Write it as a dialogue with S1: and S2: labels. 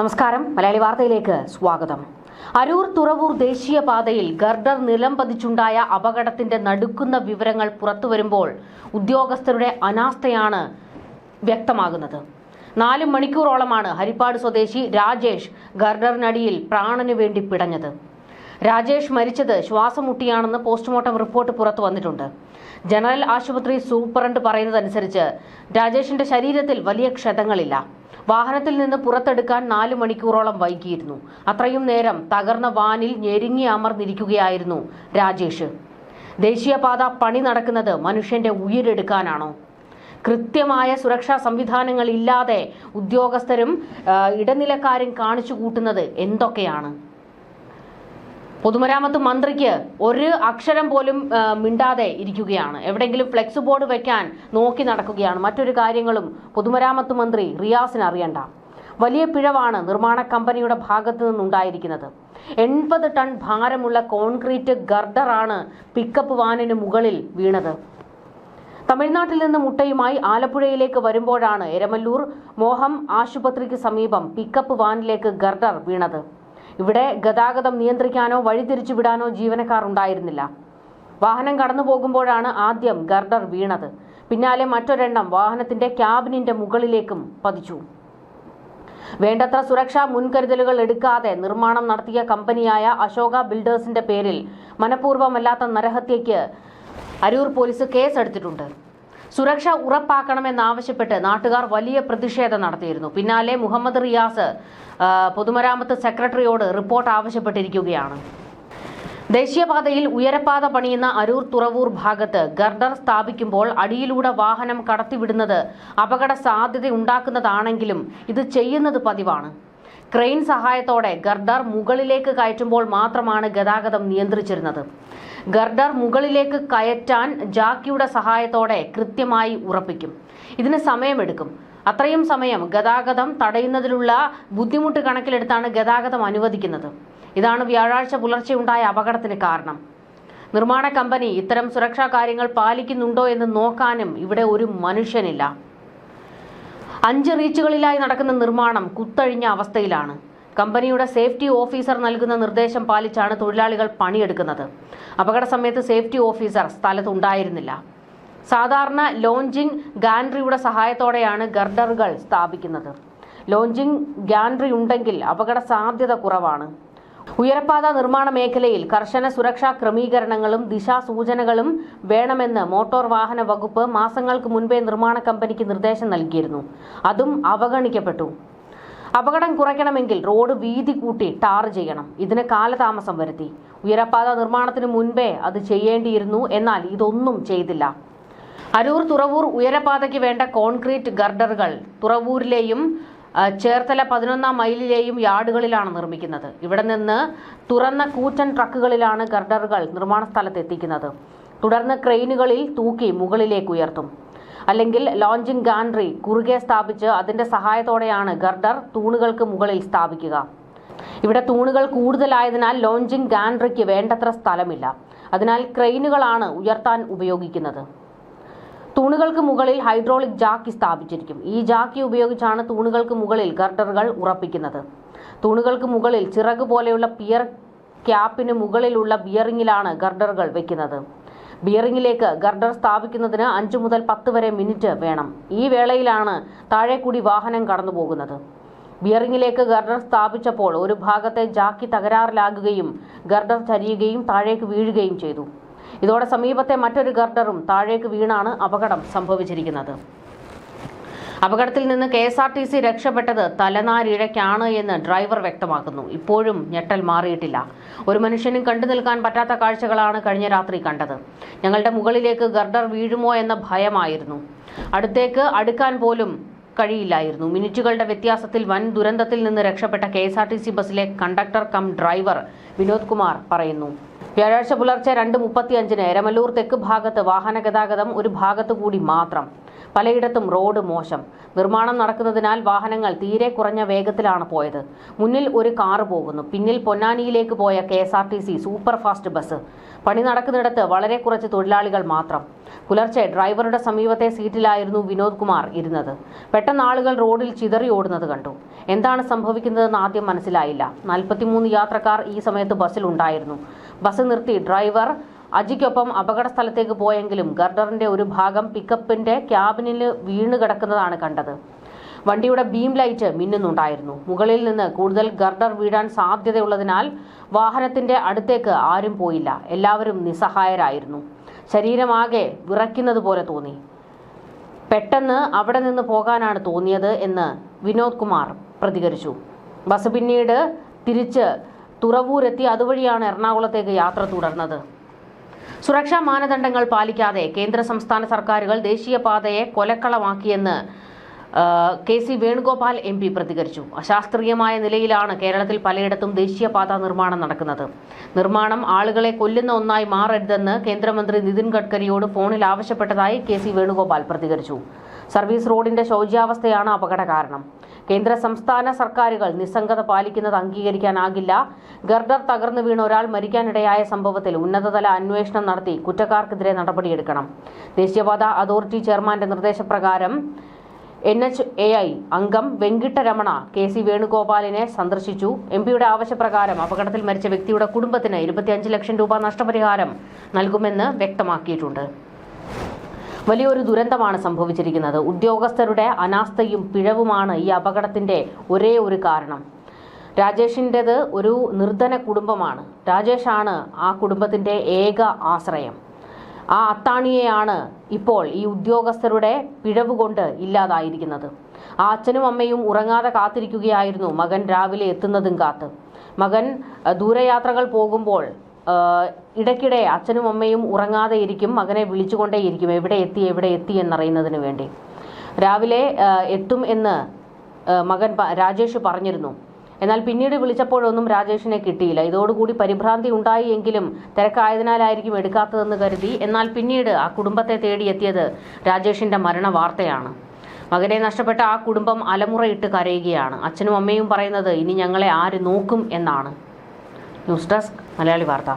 S1: നമസ്കാരം. മലയാളി വാർത്തയിലേക്ക് സ്വാഗതം. അരൂർ തുറവൂർ ദേശീയപാതയിൽ ഗർഡർ നിലം പതിച്ചുണ്ടായ അപകടത്തിന്റെ നടുക്കുന്ന വിവരങ്ങൾ പുറത്തുവരുമ്പോൾ ഉദ്യോഗസ്ഥരുടെ അനാസ്ഥയാണ് വ്യക്തമാകുന്നത്. നാല് മണിക്കൂറോളമാണ് ഹരിപ്പാട് സ്വദേശി രാജേഷ് ഗർഡറിനടിയിൽ പ്രാണനു വേണ്ടി പിടഞ്ഞത്. രാജേഷ് മരിച്ചത് ശ്വാസം മുട്ടിയാണെന്ന് പോസ്റ്റ്മോർട്ടം റിപ്പോർട്ട് പുറത്തു വന്നിട്ടുണ്ട്. ജനറൽ ആശുപത്രി സൂപ്രണ്ട് പറയുന്നതനുസരിച്ച് രാജേഷിന്റെ ശരീരത്തിൽ വലിയ ക്ഷതങ്ങളില്ല. വാഹനത്തിൽ നിന്ന് പുറത്തെടുക്കാൻ നാല് മണിക്കൂറോളം വൈകിയിരുന്നു. അത്രയും നേരം തകർന്ന വാനിൽ ഞെരുങ്ങി അമർന്നിരിക്കുകയായിരുന്നു രാജേഷ്. ദേശീയപാത പണി നടക്കുന്നത് മനുഷ്യന്റെ ഉയിരെടുക്കാനാണോ? കൃത്യമായ സുരക്ഷാ സംവിധാനങ്ങൾ ഇല്ലാതെ ഉദ്യോഗസ്ഥരും ഇടനിലക്കാരും കാണിച്ചു കൂട്ടുന്നത് എന്തൊക്കെയാണ്? പൊതുമരാമത്ത് മന്ത്രിക്ക് ഒരു അക്ഷരം പോലും മിണ്ടാതെ ഇരിക്കുകയാണ്. എവിടെയെങ്കിലും ഫ്ലെക്സ് ബോർഡ് വെക്കാൻ നോക്കി നടക്കുകയാണ്. മറ്റൊരു കാര്യങ്ങളും പൊതുമരാമത്ത് മന്ത്രി റിയാസിന് അറിയണ്ട. വലിയ പിഴവാണ് നിർമ്മാണ കമ്പനിയുടെ ഭാഗത്തു നിന്നുണ്ടായിരിക്കുന്നത്. എൺപത് ടൺ ഭാരമുള്ള കോൺക്രീറ്റ് ഗർഡറാണ് പിക്കപ്പ് വാനിന് മുകളിൽ വീണത്. തമിഴ്നാട്ടിൽ നിന്ന് മുട്ടയുമായി ആലപ്പുഴയിലേക്ക് വരുമ്പോഴാണ് എരമല്ലൂർ മോഹം ആശുപത്രിക്ക് സമീപം പിക്കപ്പ് വാനിലേക്ക് ഗർഡർ വീണത്. ഇവിടെ ഗതാഗതം നിയന്ത്രിക്കാനോ വഴിതിരിച്ചു വിടാനോ ജീവനക്കാർ ഉണ്ടായിരുന്നില്ല. വാഹനം കടന്നു പോകുമ്പോഴാണ് ആദ്യം ഗർഡർ വീണത്. പിന്നാലെ മറ്റൊരെണ്ണം വാഹനത്തിന്റെ ക്യാബിനിന്റെ മുകളിലേക്കും പതിച്ചു. വേണ്ടത്ര സുരക്ഷാ മുൻകരുതലുകൾ എടുക്കാതെ നിർമ്മാണം നടത്തിയ കമ്പനിയായ അശോക ബിൽഡേഴ്സിന്റെ പേരിൽ മനഃപൂർവമല്ലാത്ത നരഹത്യയ്ക്ക് അരൂർ പോലീസ് കേസെടുത്തിട്ടുണ്ട്. സുരക്ഷ ഉറപ്പാക്കണമെന്നാവശ്യപ്പെട്ട് നാട്ടുകാർ വലിയ പ്രതിഷേധം നടത്തിയിരുന്നു. പിന്നാലെ മുഹമ്മദ് റിയാസ് പൊതുമരാമത്ത് സെക്രട്ടറിയോട് റിപ്പോർട്ട് ആവശ്യപ്പെട്ടിരിക്കുകയാണ്. ദേശീയപാതയിൽ ഉയരപ്പാത പണിയുന്ന അരൂർ തുറവൂർ ഭാഗത്ത് ഗർഡർ സ്ഥാപിക്കുമ്പോൾ അടിയിലൂടെ വാഹനം കടത്തിവിടുന്നത് അപകട സാധ്യത ഉണ്ടാക്കുന്നതാണെങ്കിലും ഇത് ചെയ്യുന്നത് പതിവാണ്. ക്രെയിൻ സഹായത്തോടെ ഗർഡർ മുകളിലേക്ക് കയറ്റുമ്പോൾ മാത്രമാണ് ഗതാഗതം നിയന്ത്രിച്ചിരുന്നത്. ഗർഡർ മുകളിലേക്ക് കയറ്റാൻ ജാക്കിയുടെ സഹായത്തോടെ കൃത്യമായി ഉറപ്പിക്കും. ഇതിന് സമയമെടുക്കും. അത്രയും സമയം ഗതാഗതം തടയുന്നതിലുള്ള ബുദ്ധിമുട്ട് കണക്കിലെടുത്താണ് ഗതാഗതം അനുവദിക്കുന്നത്. ഇതാണ് വ്യാഴാഴ്ച പുലർച്ചെ ഉണ്ടായ അപകടത്തിന് കാരണം. നിർമ്മാണ കമ്പനി ഇത്തരം സുരക്ഷാ കാര്യങ്ങൾ പാലിക്കുന്നുണ്ടോ എന്ന് നോക്കാനും ഇവിടെ ഒരു മനുഷ്യനില്ല. അഞ്ച് റീച്ചുകളിലായി നടക്കുന്ന നിർമ്മാണം കുത്തഴിഞ്ഞ അവസ്ഥയിലാണ്. കമ്പനിയുടെ സേഫ്റ്റി ഓഫീസർ നൽകുന്ന നിർദ്ദേശം പാലിച്ചാണ് തൊഴിലാളികൾ പണിയെടുക്കുന്നത്. അപകട സമയത്ത് സേഫ്റ്റി ഓഫീസർ സ്ഥലത്ത് ഉണ്ടായിരുന്നില്ല സാധാരണ ലോഞ്ചിങ് ഗാൻഡ്രിയുടെ സഹായത്തോടെയാണ് ഗർഡറുകൾ സ്ഥാപിക്കുന്നത്. ലോഞ്ചിങ് ഗാൻഡ്രി ഉണ്ടെങ്കിൽ അപകട സാധ്യത കുറവാണ്. ഉയരപ്പാത നിർമ്മാണ മേഖലയിൽ കർശന സുരക്ഷാ ക്രമീകരണങ്ങളും ദിശാസൂചനകളും വേണമെന്ന് മോട്ടോർ വാഹന വകുപ്പ് മാസങ്ങൾക്ക് മുൻപേ നിർമ്മാണ കമ്പനിക്ക് നിർദ്ദേശം നൽകിയിരുന്നു. അതും അവഗണിക്കപ്പെട്ടു. അപകടം കുറയ്ക്കണമെങ്കിൽ റോഡ് വീതി കൂട്ടി ടാർ ചെയ്യണം. ഇതിന് കാലതാമസം വരുത്തി. ഉയരപ്പാത നിർമ്മാണത്തിന് മുൻപേ അത് ചെയ്യേണ്ടിയിരുന്നു. എന്നാൽ ഇതൊന്നും ചെയ്തില്ല. അരൂർ തുറവൂർ ഉയരപാതയ്ക്ക് വേണ്ട കോൺക്രീറ്റ് ഗർഡറുകൾ തുറവൂരിലെയും ചേർത്തല പതിനൊന്നാം മൈലിലെയും യാർഡുകളിലാണ് നിർമ്മിക്കുന്നത്. ഇവിടെ നിന്ന് തുറന്ന കൂറ്റൻ ട്രക്കുകളിലാണ് ഗർഡറുകൾ നിർമ്മാണ സ്ഥലത്ത് എത്തിക്കുന്നത് തുടർന്ന് ക്രെയിനുകളിൽ തൂക്കി മുകളിലേക്ക് ഉയർത്തും. അല്ലെങ്കിൽ ലോഞ്ചിങ് ഗാൻഡ്രി കുറുകെ സ്ഥാപിച്ച് അതിന്റെ സഹായത്തോടെയാണ് ഗർഡർ തൂണുകൾക്ക് മുകളിൽ സ്ഥാപിക്കുക. ഇവിടെ തൂണുകൾ കൂടുതലായതിനാൽ ലോഞ്ചിങ് ഗാൻഡ്രിക്ക് വേണ്ടത്ര സ്ഥലമില്ല. അതിനാൽ ക്രെയിനുകളാണ് ഉയർത്താൻ ഉപയോഗിക്കുന്നത്. തൂണുകൾക്ക് മുകളിൽ ഹൈഡ്രോളിക് ജാക്കി സ്ഥാപിച്ചിരിക്കും. ഈ ജാക്കി ഉപയോഗിച്ചാണ് തൂണുകൾക്ക് മുകളിൽ ഗർഡറുകൾ ഉറപ്പിക്കുന്നത്. തൂണുകൾക്ക് മുകളിൽ ചിറക് പോലെയുള്ള പിയർ ക്യാപ്പിന് മുകളിലുള്ള ബിയറിങ്ങിലാണ് ഗർഡറുകൾ വെക്കുന്നത്. ബിയറിംഗിലേക്ക് ഗർഡർ സ്ഥാപിക്കുന്നതിന് അഞ്ചു മുതൽ പത്ത് വരെ മിനിറ്റ് വേണം. ഈ വേളയിലാണ് താഴെ കൂടി വാഹനം കടന്നുപോകുന്നത്. ബിയറിംഗിലേക്ക് ഗർഡർ സ്ഥാപിച്ചപ്പോൾ ഒരു ഭാഗത്തെ ജാക്കി തകരാറിലാകുകയും ഗർഡർ ചരിയുകയും താഴേക്ക് വീഴുകയും ചെയ്തു. ഇതോടെ സമീപത്തെ മറ്റൊരു ഗർഡറും താഴേക്ക് വീണാണ് അപകടം സംഭവിച്ചിരിക്കുന്നത്. അപകടത്തിൽ നിന്ന് K S R T C രക്ഷപ്പെട്ടത് തലനാരിഴയ്ക്കാണ് എന്ന് ഡ്രൈവർ വ്യക്തമാക്കുന്നു. ഇപ്പോഴും ഞെട്ടൽ മാറിയിട്ടില്ല. ഒരു മനുഷ്യനും കണ്ടു നിൽക്കാൻ പറ്റാത്ത കാഴ്ചകളാണ് കഴിഞ്ഞ രാത്രി കണ്ടത്. ഞങ്ങളുടെ മുകളിലേക്ക് ഗർഡർ വീഴുമോ എന്ന ഭയമായിരുന്നു. അടുത്തേക്ക് അടുക്കാൻ പോലും കഴിയില്ലായിരുന്നു. മിനിറ്റുകളുടെ വ്യത്യാസത്തിൽ വൻ ദുരന്തത്തിൽ നിന്ന് രക്ഷപ്പെട്ട K S R T C ബസ്സിലെ conductor cum driver Vinod Kumar പറയുന്നു. വ്യാഴാഴ്ച പുലർച്ചെ രണ്ട് മുപ്പത്തിയഞ്ചിന് എരമല്ലൂർ തെക്ക് ഭാഗത്ത് വാഹന ഗതാഗതം ഒരു ഭാഗത്തു കൂടി മാത്രം. പലയിടത്തും റോഡ് മോശം. നിർമ്മാണം നടക്കുന്നതിനാൽ വാഹനങ്ങൾ തീരെ കുറഞ്ഞ വേഗത്തിലാണ് പോയത്. മുന്നിൽ ഒരു കാറ് പോകുന്നു. പിന്നിൽ പൊന്നാനിയിലേക്ക് പോയ K S R T C super fast bus. പണി നടക്കുന്നിടത്ത് വളരെ കുറച്ച് തൊഴിലാളികൾ മാത്രം. പുലർച്ചെ ഡ്രൈവറുടെ സമീപത്തെ സീറ്റിലായിരുന്നു വിനോദ് കുമാർ ഇരുന്നത്. പെട്ടെന്ന് ആളുകൾ റോഡിൽ ചിതറി ഓടുന്നത് കണ്ടു. എന്താണ് സംഭവിക്കുന്നതെന്ന് ആദ്യം മനസ്സിലായില്ല. നാൽപ്പത്തിമൂന്ന് യാത്രക്കാർ ഈ സമയത്ത് ബസ്സിലുണ്ടായിരുന്നു. ബസ് നിർത്തി ഡ്രൈവർ അജിക്കൊപ്പം അപകട സ്ഥലത്തേക്ക് പോയെങ്കിലും ഗർഡറിന്റെ ഒരു ഭാഗം പിക്കപ്പിന്റെ ക്യാബിനിൽ വീണ് കിടക്കുന്നതാണ് കണ്ടത്. വണ്ടിയുടെ ബീം ലൈറ്റ് മിന്നുന്നുണ്ടായിരുന്നു. മുകളിൽ നിന്ന് കൂടുതൽ ഗർഡർ വീഴാൻ സാധ്യതയുള്ളതിനാൽ വാഹനത്തിന്റെ അടുത്തേക്ക് ആരും പോയില്ല. എല്ലാവരും നിസ്സഹായരായിരുന്നു. ശരീരമാകെ വിറയ്ക്കുന്നത് പോലെ തോന്നി. പെട്ടെന്ന് അവിടെ നിന്ന് പോകാനാണ് തോന്നിയത് എന്ന് വിനോദ് കുമാർ പ്രതികരിച്ചു. ബസ് പിന്നീട് തിരിച്ച് തുറവൂരെത്തി അതുവഴിയാണ് എറണാകുളത്തേക്ക് യാത്ര തുടർന്നത്. സുരക്ഷാ മാനദണ്ഡങ്ങൾ പാലിക്കാതെ കേന്ദ്ര സംസ്ഥാന സർക്കാരുകൾ ദേശീയപാതയെ കൊലക്കളമാക്കിയെന്ന് K C Venugopal M P പ്രതികരിച്ചു. അശാസ്ത്രീയമായ നിലയിലാണ് കേരളത്തിൽ പലയിടത്തും ദേശീയപാത നിർമ്മാണം നടക്കുന്നത്. നിർമ്മാണം ആളുകളെ കൊല്ലുന്ന ഒന്നായി മാറരുതെന്ന് കേന്ദ്രമന്ത്രി നിതിൻ ഗഡ്കരിയോട് ഫോണിൽ ആവശ്യപ്പെട്ടതായി കെ സി വേണുഗോപാൽ പ്രതികരിച്ചു. സർവീസ് റോഡിന്റെ ശൗചാവസ്ഥയാണ് അപകട കാരണം കേന്ദ്ര സംസ്ഥാന സർക്കാരുകൾ നിസ്സംഗത പാലിക്കുന്നത് അംഗീകരിക്കാനാകില്ല. ഗർഡർ തകർന്നു വീണ് ഒരാൾ മരിക്കാനിടയായ സംഭവത്തിൽ ഉന്നതതല അന്വേഷണം നടത്തി കുറ്റക്കാർക്കെതിരെ നടപടിയെടുക്കണം. ദേശീയപാത അതോറിറ്റി ചെയർമാന്റെ നിർദ്ദേശപ്രകാരം എൻ എച്ച് എ ഐ അംഗം വെങ്കിട്ടരമണ കെ സി വേണുഗോപാലിനെ സന്ദർശിച്ചു. എം പിയുടെ ആവശ്യപ്രകാരം അപകടത്തിൽ മരിച്ച വ്യക്തിയുടെ കുടുംബത്തിന് ഇരുപത്തിയഞ്ച് ലക്ഷം രൂപ നഷ്ടപരിഹാരം നൽകുമെന്ന് വ്യക്തമാക്കിയിട്ടുണ്ട്. വലിയൊരു ദുരന്തമാണ് സംഭവിച്ചിരിക്കുന്നത്. ഉദ്യോഗസ്ഥരുടെ അനാസ്ഥയും പിഴവുമാണ് ഈ അപകടത്തിന്റെ ഒരേ ഒരു കാരണം. രാജേഷിന്റെത് ഒരു നിർധന കുടുംബമാണ്. രാജേഷാണ് ആ കുടുംബത്തിന്റെ ഏക ആശ്രയം. ആ അത്താണിയെയാണ് ഇപ്പോൾ ഈ ഉദ്യോഗസ്ഥരുടെ പിഴവ് കൊണ്ട് ഇല്ലാതായിരിക്കുന്നത്. ആ അച്ഛനും അമ്മയും ഉറങ്ങാതെ കാത്തിരിക്കുകയായിരുന്നു മകൻ രാവിലെ എത്തുന്നതും കാത്ത്. മകൻ ദൂരയാത്രകൾ പോകുമ്പോൾ ഇടയ്ക്കിടെ അച്ഛനും അമ്മയും ഉറങ്ങാതെ ഇരിക്കും മകനെ വിളിച്ചുകൊണ്ടേയിരിക്കും എവിടെ എത്തി എവിടെ എത്തി എന്നറിയുന്നതിന് വേണ്ടി. രാവിലെ എത്തും എന്ന് മകൻ രാജേഷ് പറഞ്ഞിരുന്നു. എന്നാൽ പിന്നീട് വിളിച്ചപ്പോഴൊന്നും രാജേഷിനെ കിട്ടിയില്ല. ഇതോടുകൂടി പരിഭ്രാന്തി ഉണ്ടായി എങ്കിലും തിരക്കായതിനാലായിരിക്കും എടുക്കാത്തതെന്ന് കരുതി. എന്നാൽ പിന്നീട് ആ കുടുംബത്തെ തേടിയെത്തിയത് രാജേഷിന്റെ മരണ വാർത്തയാണ്. മകനെ നഷ്ടപ്പെട്ട ആ കുടുംബം അലമുറയിട്ട് കരയുകയാണ്. അച്ഛനും അമ്മയും പറയുന്നത് ഇനി ഞങ്ങളെ ആര് നോക്കും എന്നാണ്. ന്യൂസ് ഡെസ്ക് മലയാളി വാർത്ത.